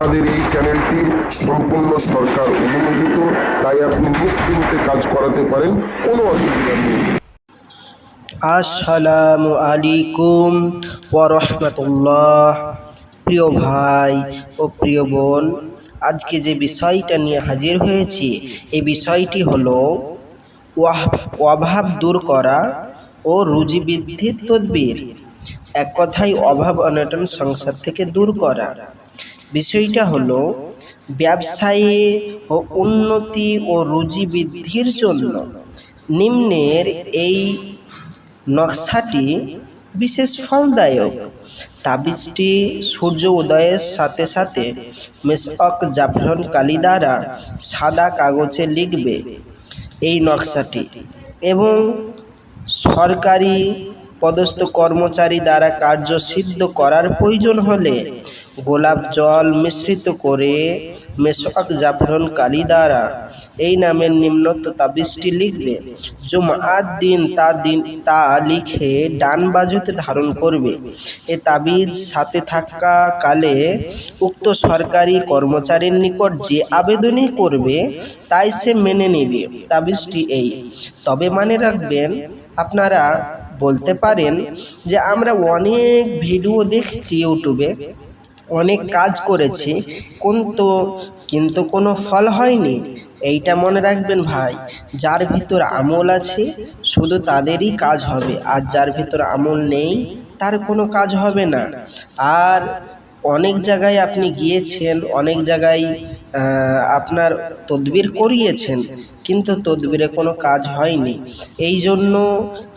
আমাদের এই চ্যানেলটি সম্পূর্ণ সরকার অনুমোদিত, তাই আপনি নিশ্চিন্তে কাজ করাতে পারেন, কোনো অসুবিধা নেই। আসসালামু আলাইকুম ওরহমতুল্লাহ প্রিয় ভাই ও প্রিয় বোন, আজকে যে বিষয়টা নিয়ে হাজির হয়েছি, এই বিষয়টি হলো অভাব দূর করা ও রুজি বৃদ্ধির তদবির। এক কথায় অভাব অনটন সংসার থেকে দূর করা। বিষয়টা হলো ব্যবসায়ে ও উন্নতি ও রুজি বৃদ্ধির জন্য নিম্নের এই নকশাটি বিশেষ ফলদায়ক। তাবিজটি সূর্য উদয়ের সাথে সাথে মেসক জাফরন কালি দ্বারা সাদা কাগজে লিখবে এই নকশাটি। এবং সরকারি পদস্থ কর্মচারী দ্বারা কার্য সিদ্ধ করার প্রয়োজন হলে গোলাপ জল মিশ্রিত করে মেসক জাফরন কালি দ্বারা এই নামের নিম্নত তাবিজটি লিখবে জুমার দিন তা দিন, তা লিখে ডান বাজুতে ধারণ করবে। এ তাবিজ সাথে থাকা কালে উক্ত সরকারি কর্মচারীর নিকট যে আবেদনই করবে, তাই সে মেনে নেবে। তাবিজটি এই। তবে মানে রাখবেন, আপনারা বলতে পারেন যে আমরা অনেক ভিডিও দেখছি ইউটিউবে। অনেক কাজ করেছি কিন্তু কিন্তু কোনো ফল হয়নি। এইটা মনে রাখবেন ভাই যার ভিতর আমল আছে শুধু তাদেরই কাজ হবে আর যার ভিতর আমল নেই তার কোনো কাজ হবে না। আর অনেক জায়গায় আপনি গিয়েছেন অনেক জায়গায় আপনার তদবির করিয়েছেন কিন্তু তদবিরে কোনো কাজ হয়নি। এই জন্য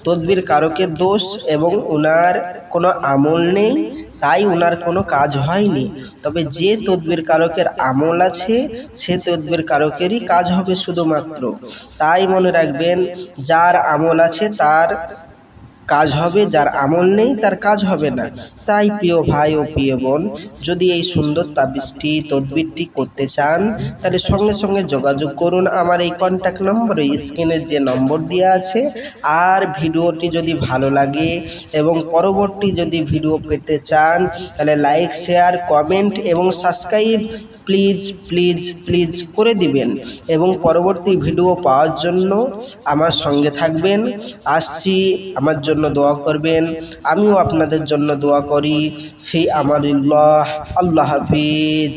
তদবির কারকের দোষ এবং ওনার কোনো আমল নেই তাই ওনার কোনো কাজ হয়নি। তবে যে তদ্বির কারকের আমল আছে, সে তদ্বির কারকেরই কাজ হবে শুধুমাত্র। তাই মনে রাখবেন, যার আমল আছে তার কাজ হবে, যার আমল নেই, তার কাজ হবে না। তাই প্রিয় ভাই ও প্রিয় বোন, যদি এই সুন্দর তাবিজটি, তদবিরটি করতে চান, তাহলে সঙ্গে সঙ্গে যোগাযোগ করুন আমার এই কন্ট্যাক্ট নম্বরে স্ক্রিনের যে নম্বর দেওয়া আছে। আর ভিডিওটি যদি ভালো লাগে এবং পরবর্তী যদি ভিডিও পেতে চান, তাহলে লাইক শেয়ার কমেন্ট এবং সাবস্ক্রাইব প্লিজ প্লিজ প্লিজ করে দিবেন এবং পরবর্তী ভিডিও পাওয়ার জন্য আমার সঙ্গে থাকবেন। আসছি, আমার জন্য দোয়া করবেন। আমিও আপনাদের জন্য দোয়া করি। ফি আমার আল্লাহ হাফিজ।